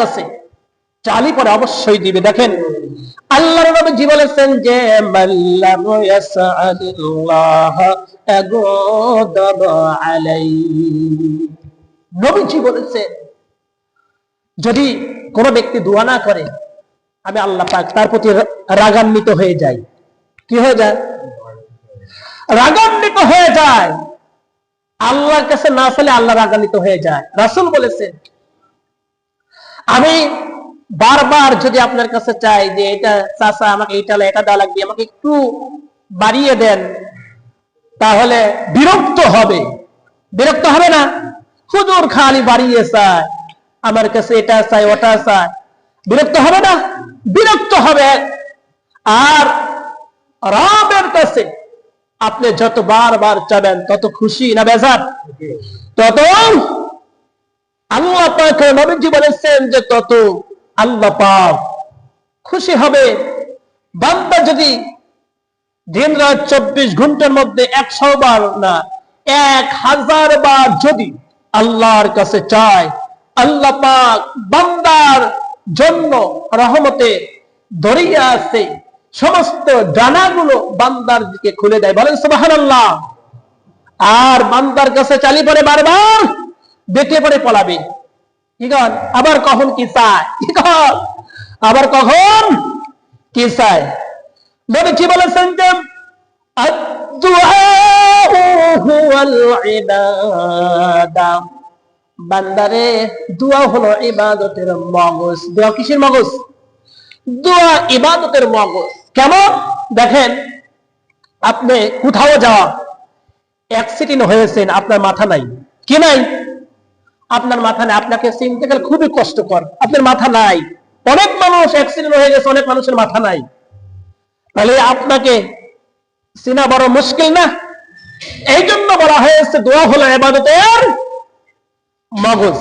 কাছে। চালি পরে অবশ্যই দিবে। দেখেন, আল্লাহর নবী বলেছেন যে মাল্লাম ইয়াসআলিল্লাহ আগুদাব আলাইহি নবীজি বলেছেন যদি কোনো ব্যক্তি দোয়া না করে, আমি আল্লাহ পাক তার প্রতি রাগান্বিত হয়ে যাই। কি হয়ে যায়? রাগান্বিত হয়ে যায়। আল্লাহর কাছে না ফেলে আল্লাহ রাগান্বিত হয়ে যায়। রাসূল বলেছেন আমি বারবার যদি আপনার কাছে চাই যে এটা চাচা আমাকে এটা এটা দেওয়া লাগবে, আমাকে একটু বাড়িয়ে দেন, তাহলে বিরক্ত হবে। বিরক্ত হবে না? হুজুর খালি বাড়িয়ে চায়, আমার কাছে এটা চাই ওটা চাই বিরক্ত হবে না? বিরক্ত হবে। আর রাবের কাছে আপনি যত বারবার চাবেন, তত খুশি না বেজার? তত আল্লাহ পাক নবীজি বলেছেন যে তত আল্লাহ পাক খুশি হবে। বান্দা যদি দিন রাত চব্বিশ ঘণ্টার মধ্যে একশো বার না, এক হাজার বার যদি আল্লাহর কাছে চায়, আল্লাহ পাক বান্দার জন্য রহমতে দরিয়া আছে, সমস্ত ডানাগুলো বান্দার দিকে খুলে দেয়। বলেন সুবহানাল্লাহ। আর বান্দার কাছে চালি পরে বারবার। বেটে পড়ে পলাবে। ইগন আবার কখন কি চায় ইগন আবার কখন কি চায় নবী কি বলেছেন যে বান্দারে, দুয়া হলো ইবাদতের মগজ। দোয়া কিসের মগজ? দুয়া ইবাদতের মগজ। কেমন? দেখেন, আপনি কোথাও যাওয়া অ্যাক্সিডেন্ট হয়েছেন, আপনার মাথা নাই। কি নাই? আপনার মাথা নেই, আপনাকে চিনতে গেলে খুবই কষ্টকর। আপনার মাথা নাই। অনেক মানুষ অ্যাক্সিডেন্ট হয়ে গেছে, অনেক মানুষের মাথা নাই। তাহলে আপনাকে চিনা বড় মুশকিল না? এই জন্য বলা হয়েছে, দোয়া হলো এবাদতের মগজ।